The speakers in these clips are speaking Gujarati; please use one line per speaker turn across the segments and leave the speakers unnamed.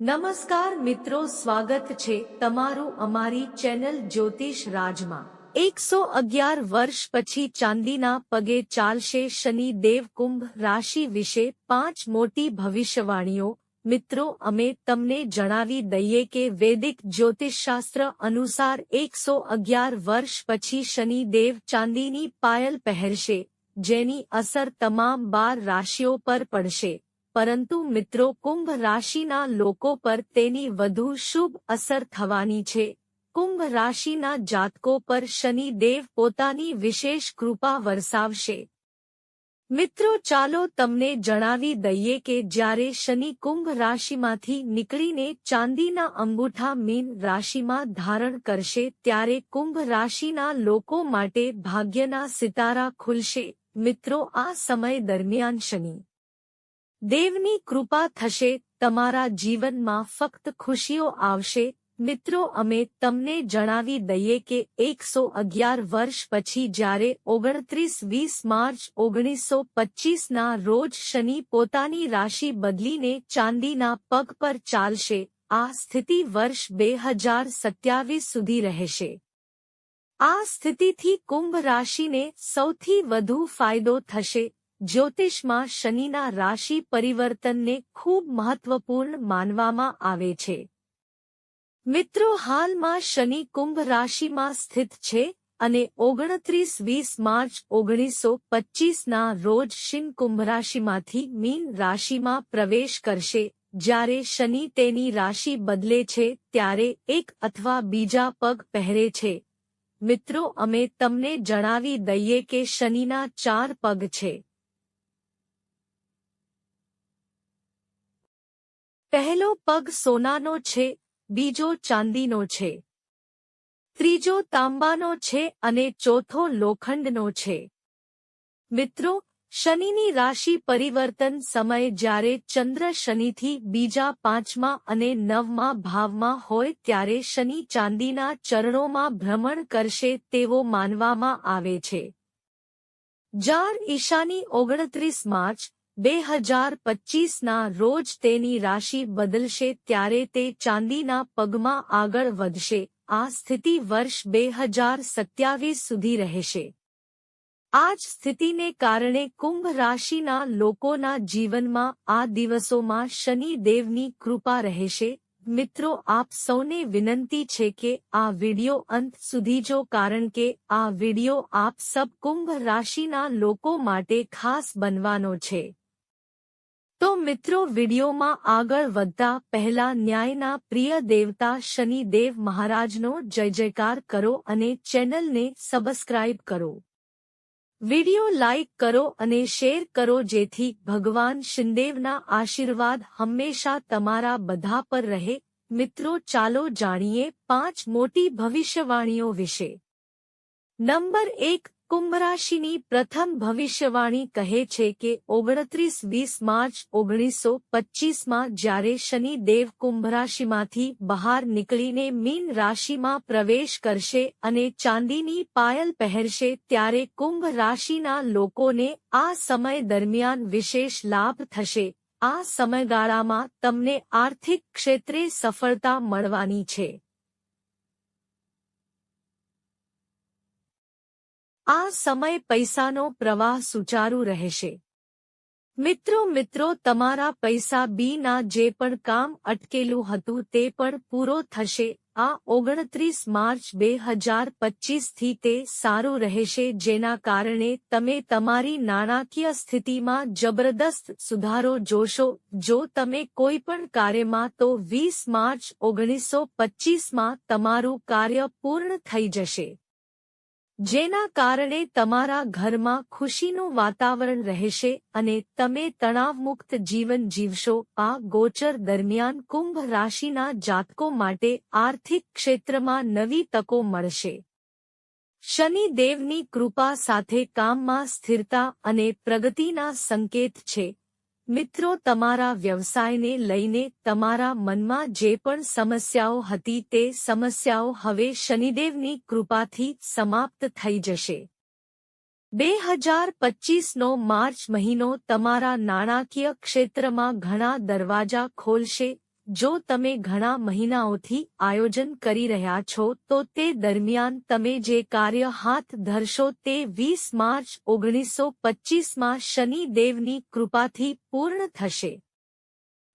નમસ્કાર મિત્રો, સ્વાગત છે તમારું અમારી ચેનલ જ્યોતિષ રાજમાં. એકસો અગિયાર વર્ષ પછી ચાંદીના પગે ચાલશે શનિ દેવ કુંભ રાશિ વિશે પાંચ મોટી ભવિષ્યવાણીઓ. મિત્રો, અમે તમને જણાવી દઈએ કે વૈદિક જ્યોતિષશાસ્ત્ર અનુસાર એકસો અગિયાર વર્ષ પછી શનિ દેવ ચાંદીની પાયલ પહેરશે, જેની અસર તમામ બાર રાશિઓ પર પડશે. પરંતુ મિત્રો, કુંભ રાશિના લોકો પર તેની વધુ શુભ અસર થવાની છે. કુંભ રાશિના જાતકો પર શનિ દેવ પોતાની વિશેષ કૃપા વરસાવશે. મિત્રો, ચાલો તમને જણાવી દઈએ કે જ્યારે શનિ કુંભ રાશિમાંથી નીકળીને ચાંદીના અંગૂઠા મીન રાશિમાં ધારણ કરશે, ત્યારે કુંભ રાશિના લોકો માટે ભાગ્યના સિતારા ખુલશે. મિત્રો, આ સમય દરમિયાન શનિ દેવની કૃપા થશે, તમારા જીવનમાં ફક્ત ખુશીઓ આવશે. મિત્રો, અમે તમને જણાવી દઈએ કે એકસો અગિયાર વર્ષ પછી જ્યારે ઓગણત્રીસ વીસ માર્ચ ઓગણીસો પચ્ચીસના રોજ શનિ પોતાની રાશિ બદલીને ચાંદીના પગ પર ચાલશે, આ સ્થિતિ વર્ષ બે હજાર સત્યાવીસ સુધી રહેશે. આ સ્થિતિથી કુંભ રાશિને સૌથી વધુ ફાયદો થશે જ્યોતિષમાં શનિના રાશિ પરિવર્તનને ખૂબ મહત્વપૂર્ણ માનવામાં આવે છે. મિત્રો, હાલમાં શનિ કુંભ રાશિમાં સ્થિત છે અને ઓગણત્રીસ વીસ માર્ચ ઓગણીસો પચ્ચીસના રોજ શિન કુંભ રાશિમાંથી મીન રાશિમાં પ્રવેશ કરશે. જ્યારે શનિ તેની રાશિ બદલે છે, ત્યારે એક અથવા બીજા પગ પહેરે છે. મિત્રો, અમે તમને જણાવી દઈએ કે શનિના ચાર પગ છે. પહેલો પગ સોનાનો છે, બીજો ચાંદીનો છે. ત્રીજો તાંબાનો છે અને ચોથો લોખંડનો છે. મિત્રો, શનિની રાશિ પરિવર્તન સમય જ્યારે ચંદ્ર શનિથી બીજા પાંચમા અને નવમા ભાવમાં હોય ત્યારે શનિ ચાંદીના ચરણોમાં ભ્રમણ કરશે તેવો માનવામાં આવે છે. જાર ઈશાની ઓગણત્રીસ માર્ચ બે હજાર પચીસના રોજ તેની રાશિ બદલશે ત્યારે તે ચાંદીના પગમાં આગળ વધશે. આ સ્થિતિ વર્ષ બે હજાર સત્યાવીસ સુધી રહેશે. આ જ સ્થિતિને કારણે કુંભ રાશિના લોકોના જીવનમાં આ દિવસોમાં શનિ દેવની કૃપા રહેશે. મિત્રો, આપ સૌને વિનંતી છે કે આ વિડિયો અંત સુધી જો, કારણ કે આ વિડિયો આપ સબ કુંભ રાશિના લોકો માટે ખાસ બનવાનો છે. તો મિત્રો, વિડીયોમાં આગળ વધતા પહેલા ન્યાયના પ્રિય દેવતા શનિદેવ મહારાજનો જય જયકાર કરો અને ચેનલને સબસ્ક્રાઇબ કરો. વિડિયો લાઇક કરો અને શેર કરો જેથી ભગવાન શિંદેવના આશીર્વાદ હંમેશા તમારા બધા પર રહે. મિત્રો, ચાલો જાણીએ પાંચ મોટી ભવિષ્યવાણીઓ વિશે. નંબર એક કુંભરાશિની પ્રથમ ભવિષ્યવાણી કહે છે કે ઓગણત્રીસ વીસ માર્ચ ઓગણીસો પચ્ચીસમાં જ્યારે શનિ દેવ કુંભ રાશિમાંથી બહાર નીકળીને મીન રાશિમાં પ્રવેશ કરશે અને ચાંદીની પાયલ પહેરશે ત્યારે કુંભ રાશિના લોકોને આ સમય દરમિયાન વિશેષ લાભ થશે. આ સમયગાળામાં તમને આર્થિક ક્ષેત્રે સફળતા મળવાની છે. આ સમય પૈસાનો પ્રવાહ સુચારુ રહેશે. મિત્રો મિત્રો, તમારા પૈસા બીના જે પણ કામ અટકેલું હતું તે પણ પૂરો થશે. આ ઓગણત્રીસ માર્ચ બે હજાર પચીસથી તે સારું રહેશે, જેના કારણે તમે તમારી નાણાકીય સ્થિતિમાં જબરદસ્ત સુધારો જોશો. જો તમે કોઈ પણ કાર્યમાં, તો વીસ માર્ચ ઓગણીસો પચીસમાં તમારું કાર્ય પૂર્ણ થઈ જશે. જેના કારણે તમારા ઘરમાં ખુશીનું વાતાવરણ રહેશે અને તમે તણાવમુક્ત જીવન જીવશો. આ ગોચર દરમિયાન કુંભ રાશિના જાતકો માટે આર્થિક ક્ષેત્રમાં નવી તકો મળશે. શનિ દેવની કૃપા સાથે કામમાં સ્થિરતા અને પ્રગતિના સંકેત છે. મિત્રો, તમારા વ્યવસાયને લઈને તમારા મનમાં જે પણ સમસ્યાઓ હતી તે સમસ્યાઓ હવે શનિદેવની કૃપાથી સમાપ્ત થઈ જશે. બે હજાર પચીસનો માર્ચ મહિનો તમારા નાણાકીય ક્ષેત્રમાં ઘણા દરવાજા ખોલશે જો તમે ઘણા મહિનાઓથી આયોજન કરી રહ્યા છો, તો તે દરમિયાન તમે જે કાર્ય હાથ ધરશો તે વીસ માર્ચ, ઓગણીસો પચ્ચીસમાં શનિદેવની કૃપાથી પૂર્ણ થશે.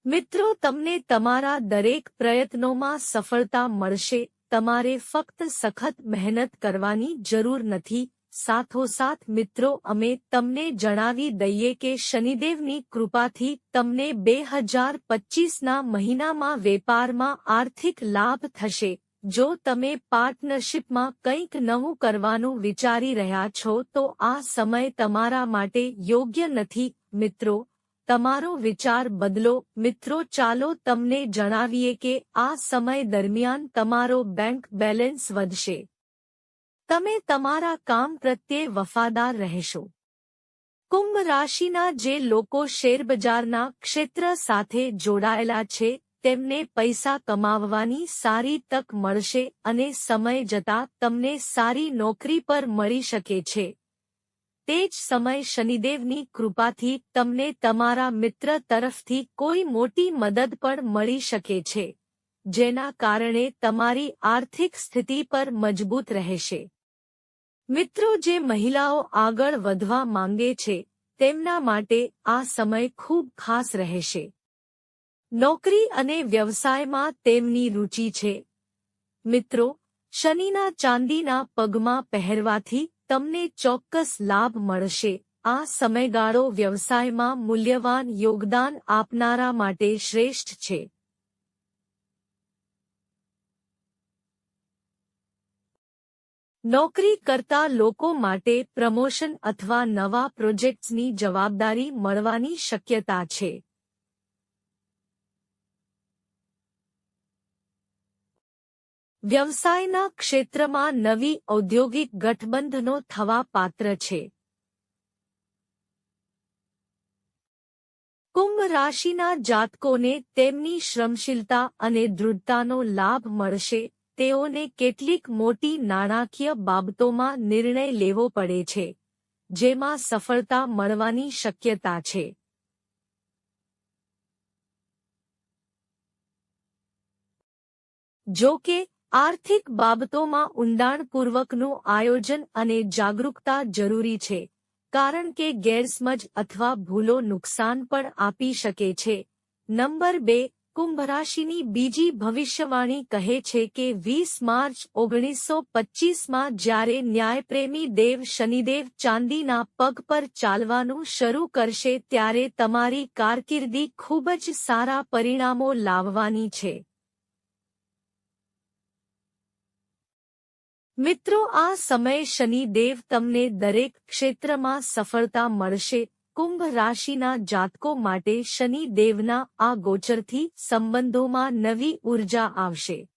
મિત્રો, તમને તમારા દરેક પ્રયત્નોમાં સફળતા મળશે, તમારે ફક્ત સખત મહેનત કરવાની જરૂર નથી સાથોસાથ મિત્રો, અમે તમને જણાવી દઈએ કે શનિદેવની કૃપાથી તમને બે હજાર પચીસના મહિનામાં વેપારમાં આર્થિક લાભ થશે. જો તમે પાર્ટનરશિપમાં કંઈક નવું કરવાનું વિચારી રહ્યા છો, તો આ સમય તમારા માટે યોગ્ય નથી. મિત્રો, તમારો વિચાર બદલો. મિત્રો, ચાલો તમને જણાવીએ કે આ સમય દરમિયાન તમારો બેંક બેલેન્સ વધશે. તમે તમારા કામ પ્રત્યે વફાદાર રહેશો. કુંભ રાશિના જે લોકો શેરબજારના ક્ષેત્ર સાથે જોડાયેલા છે, તેમને પૈસા કમાવવાની સારી તક મળશે અને સમય જતા તમને સારી નોકરી પર મળી શકે છે. તે જ સમય શનિદેવની કૃપાથી તમને તમારા મિત્ર તરફથી કોઈ મોટી મદદ પણ મળી શકે છે, જેના કારણે તમારી આર્થિક સ્થિતિ પર મજબૂત રહેશે. મિત્રો, જે મહિલાઓ આગળ વધવા માંગે છે, તેમના માટે આ સમય ખૂબ ખાસ રહેશે. નોકરી અને વ્યવસાયમાં તેમની રુચિ છે. મિત્રો, શનિના ચાંદીના પગમાં પહેરવાથી તમને ચોક્કસ લાભ મળશે. આ સમયગાળો વ્યવસાયમાં મૂલ્યવાન યોગદાન આપનારા માટે શ્રેષ્ઠ છે. નોકરી કરતા લોકો માટે પ્રમોશન અથવા નવા પ્રોજેક્ટ્સની જવાબદારી મળવાની શક્યતા છે. વ્યવસાયના ક્ષેત્રમાં નવી ઔદ્યોગિક ગઠબંધનો થવા પાત્ર છે. કુંભ રાશિના જાતકોને તેમની શ્રમશીલતા અને દૃઢતાનો લાભ મળશે તેઓને કેટલીક મોટી નાણાકીય બાબતોમાં નિર્ણય લેવો પડે છે, જેમાં સફળતા મળવાની શક્યતા છે. જો કે, આર્થિક બાબતોમાં ઊંડાણપૂર્વકનું આયોજન અને જાગરૂકતા જરૂરી છે, કારણ કે ગેરસમજ અથવા ભૂલો નુકસાન પણ આપી શકે છે. નંબર બે કુંભ રાશિની બીજી ભવિષ્યવાણી કહે છે કે વીસ માર્ચ ઓગણીસો પચ્ચીસમાં જ્યારે ન્યાયપ્રેમી દેવ શનિદેવ ચાંદીના પગ પર ચાલવાનું શરૂ કરશે ત્યારે તમારી કારકિર્દી ખૂબ જ સારા પરિણામો લાવવાની છે. મિત્રો, આ સમય શનિદેવ તમને દરેક ક્ષેત્રમાં સફળતા મળશે કુંભ રાશિના જાતકો માટે શનિ દેવના આ ગોચરથી સંબંધોમાં નવી ઊર્જા આવશે.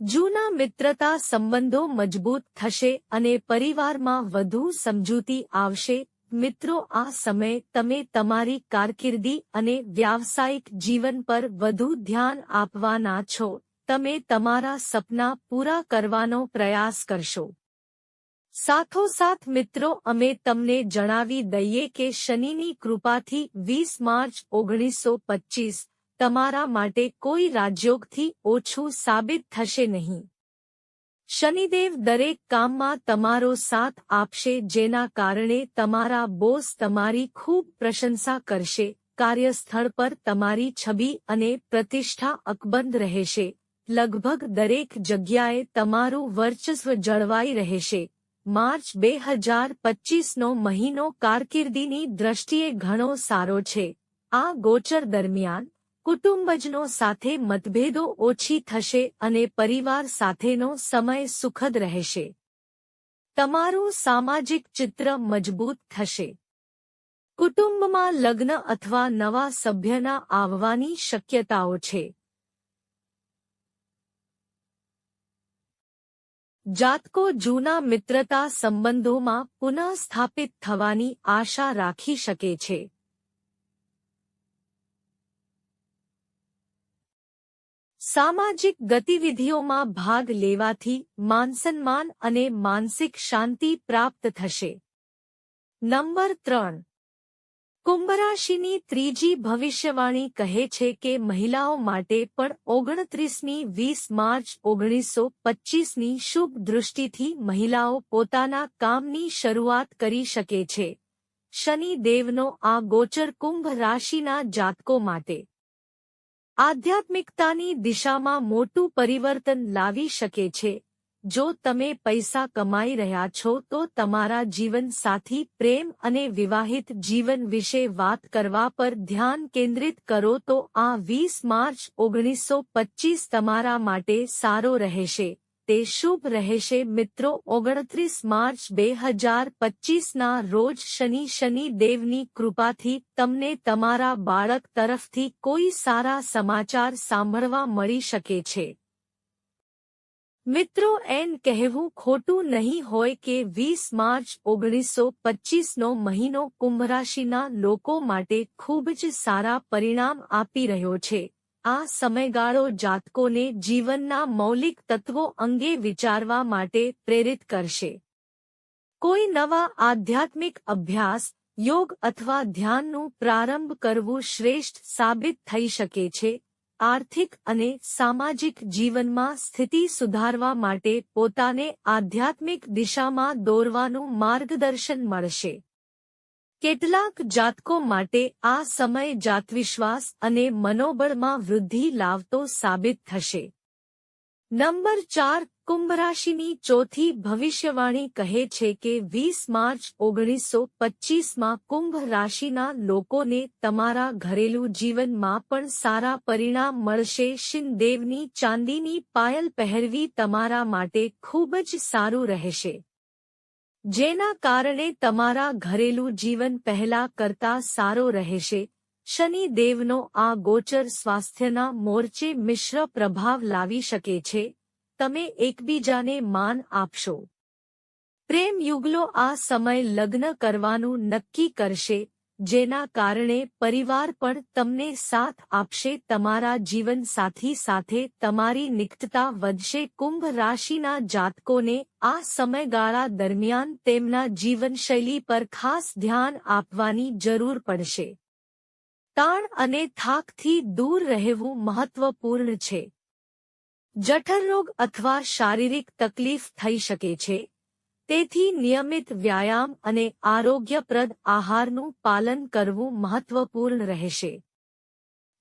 જૂના મિત્રતા સંબંધો મજબૂત થશે અને પરિવારમાં વધુ સમજૂતી આવશે. મિત્રો, આ સમય તમે તમારી કારકિર્દી અને વ્યાવસાયિક જીવન પર વધુ ધ્યાન આપવાના છો. તમે તમારા સપના પૂરા કરવાનો પ્રયાસ કરશો. સાથોસાથ મિત્રો, અમે તમને જણાવી દઈએ કે શનિની કૃપાથી વીસ માર્ચ ઓગણીસો પચ્ચીસ તમારા માટે કોઈ રાજયોગથી ઓછું સાબિત થશે નહીં. શનિદેવ દરેક કામમાં તમારો સાથ આપશે, જેના કારણે તમારા બોસ તમારી ખૂબ પ્રશંસા કરશે, કાર્યસ્થળ પર તમારી છબી અને પ્રતિષ્ઠા અકબંધ રહેશે. લગભગ દરેક જગ્યાએ તમારું વર્ચસ્વ જળવાઈ રહેશે. માર્ચ બે હજાર પચીસનો મહિનો કારકિર્દીની દ્રષ્ટિએ ઘણો સારો છે. આ ગોચર દરમિયાન, કુટુંબજનો સાથે મતભેદો ઓછી થશે અને પરિવાર સાથેનો સમય સુખદ રહેશે. તમારું સામાજિક ચિત્ર મજબૂત થશે. કુટુંબમાં લગ્ન અથવા નવા સભ્યના આવવાની શક્યતાઓ છે. જાતકો જૂના મિત્રતા સંબંધોમાં પુનઃ સ્થાપિત થવાની આશા રાખી શકે છે. સામાજિક ગતિવિધિઓમાં ભાગ લેવાથી માનસન્માન અને માનસિક શાંતિ પ્રાપ્ત થશે. નંબર ત્રણ. કુંભ રાશિની ત્રીજી ભવિષ્યવાણી કહે છે કે મહિલાઓ માટે પણ ઓગણત્રીસમી વીસ માર્ચ ઓગણીસો પચ્ચીસની શુભ દૃષ્ટિથી મહિલાઓ પોતાના કામની શરૂઆત કરી શકે છે. શનિ દેવનો આ ગોચર કુંભ રાશિના જાતકો માટે આધ્યાત્મિકતાની દિશામાં મોટું પરિવર્તન લાવી શકે છે. જો તમે પૈસા કમાઈ રહ્યા છો તો તમારા જીવનસાથી પ્રેમ અને વિવાહિત જીવન વિશે વાત કરવા પર ધ્યાન કેન્દ્રિત કરો તો આ વીસ માર્ચ ઓગણીસો પચ્ચીસ તમારા માટે સારો રહેશે. તે શુભ રહેશે મિત્રો. ઓગણત્રીસ માર્ચ બે હજાર પચ્ચીસના રોજ શનિ શનિ દેવની કૃપાથી તમને તમારા બાળક તરફથી કોઈ સારા સમાચાર સાંભળવા મળી શકે છે. મિત્રો, એન કહેવું ખોટું નહીં હોય કે વીસ માર્ચ ઓગણીસો પચ્ચીસનો મહિનો કુંભ રાશિના લોકો માટે ખૂબ જ સારા પરિણામ આપી રહ્યો છે. આ સમયગાળો જાતકોને જીવનના મૌલિક તત્વો અંગે વિચારવા માટે પ્રેરિત કરશે. કોઈ નવા આધ્યાત્મિક અભ્યાસ, યોગ અથવા ધ્યાનનું પ્રારંભ કરવું શ્રેષ્ઠ સાબિત થઈ શકે છે. આર્થિક અને સામાજિક જીવનમાં સ્થિતિ સુધારવા માટે પોતાને આધ્યાત્મિક દિશામાં દોરવાનું માર્ગદર્શન મળશે. કેટલાક જાતકો માટે આ સમય જાતવિશ્વાસ અને મનોબળમાં વૃદ્ધિ લાવતો સાબિત થશે. નંબર ચાર કુંભ રાશિની ચોથી ભવિષ્યવાણી કહે છે કે વીસ માર્ચ ઓગણીસો પચ્ચીસમાં કુંભ રાશિના લોકોને તમારા ઘરેલું જીવનમાં પણ સારા પરિણામ મળશે. શિનદેવની ચાંદીની પાયલ પહેરવી તમારા માટે ખૂબ જ સારું રહેશે. જેના કારણે તમારા ઘરેલું જીવન પહેલા કરતા સારો રહેશે. શનિ દેવનો આ ગોચર સ્વાસ્થ્યના મોરચે મિશ્ર પ્રભાવ લાવી શકે છે. તમે એકબીજાને માન આપશો. પ્રેમ યુગલો આ સમય લગ્ન કરવાનું નક્કી કરશે, જેના કારણે પરિવાર પણ તમને સાથ આપશે, તમારા જીવનસાથી સાથે તમારી નિકટતા વધશે. કુંભ રાશિના જાતકોને આ સમયગાળા દરમિયાન તેમના જીવનશૈલી પર ખાસ ધ્યાન આપવાની જરૂર પડશે. તાણ અને થાકથી દૂર રહેવું મહત્વપૂર્ણ છે. જઠરરોગ અથવા શારીરિક તકલીફ થઈ શકે છે. તેથી નિયમિત વ્યાયામ અને આરોગ્યપ્રદ આહારનું પાલન કરવું મહત્વપૂર્ણ રહેશે.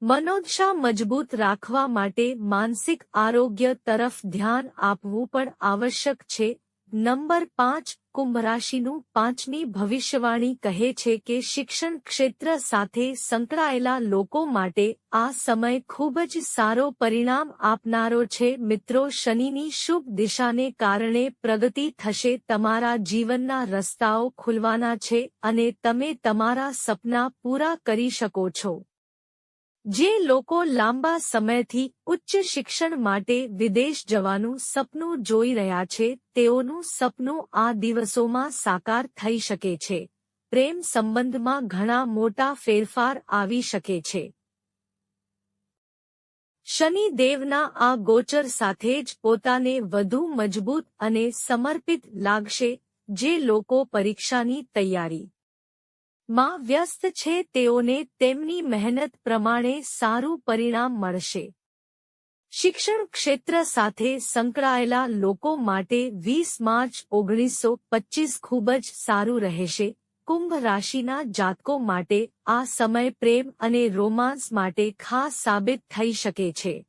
મનોદશા મજબૂત રાખવા માટે માનસિક આરોગ્ય તરફ ધ્યાન આપવું પણ આવશ્યક છે. નંબર પાંચ કુંભ રાશિનું પાંચમી ભવિષ્યવાણી કહે છે કે શિક્ષણ ક્ષેત્ર સાથે સંકળાયેલા લોકો માટે આ સમય ખૂબ જ સારો પરિણામ આપનારો છે. મિત્રો, શનિની શુભ દિશાને કારણે પ્રગતિ થશે. તમારા જીવનના રસ્તાઓ ખુલવાના છે અને તમે તમારા સપના પૂરા કરી શકો છો. જે લોકો લાંબા સમયથી ઉચ્ચ શિક્ષણ માટે વિદેશ જવાનું સપનું જોઈ રહ્યા છે, તેઓનું સપનું આ દિવસોમાં સાકાર થઈ શકે છે. પ્રેમ સંબંધમાં ઘણા મોટા ફેરફાર આવી શકે છે. શનિ દેવના આ ગોચર સાથે જ પોતાને વધુ મજબૂત અને સમર્પિત લાગશે, જે લોકો પરીક્ષાની તૈયારી માં વ્યસ્ત છે તેઓને તેમની મહેનત પ્રમાણે સારું પરિણામ મળશે. શિક્ષણ ક્ષેત્ર સાથે સંકળાયેલા લોકો માટે વીસ માર્ચ ઓગણીસો પચ્ચીસ ખૂબ જ સારું રહેશે. કુંભ રાશિના જાતકો માટે આ સમય પ્રેમ અને રોમાન્સ માટે ખાસ સાબિત થઈ શકે છે.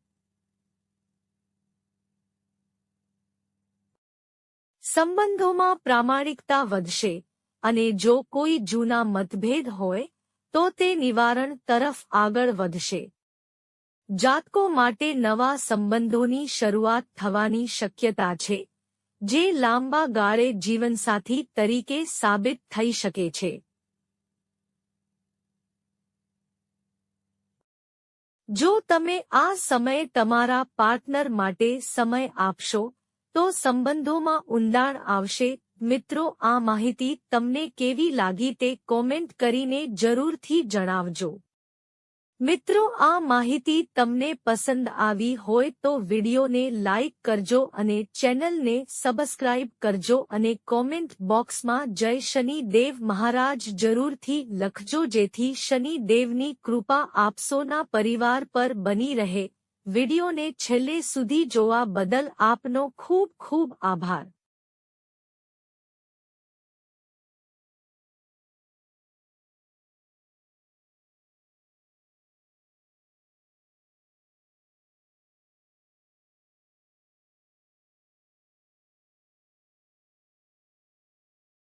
સંબંધોમાં પ્રામાણિકતા વધશે. અને જો કોઈ જૂના મતભેદ હોય, તો તે નિવારણ તરફ આગળ વધશે. જાતકો માટે નવા સંબંધોની શરૂઆત થવાની શક્યતા છે, જે લાંબા ગાળે જીવનસાથી તરીકે સાબિત થઈ શકે છે. જો તમે આ સમયે તમારા પાર્ટનર માટે સમય આપશો, તો સંબંધોમાં ઊંડાણ આવશે મિત્રો, આ માહિતી તમને કેવી લાગી તે કોમેન્ટ કરીને જરૂરથી જણાવજો. મિત્રો, આ માહિતી તમને પસંદ આવી હોય તો વિડિયોને લાઇક કરજો અને ચેનલને સબસ્ક્રાઇબ કરજો અને કોમેન્ટ બોક્સમાં જય શનિ દેવ મહારાજ જરૂરથી લખજો જેથી શનિ દેવની કૃપા આપસોના પરિવાર પર બની રહે. વિડિયોને છેલ્લે સુધી જોવા બદલ આપનો ખૂબ ખૂબ આભાર.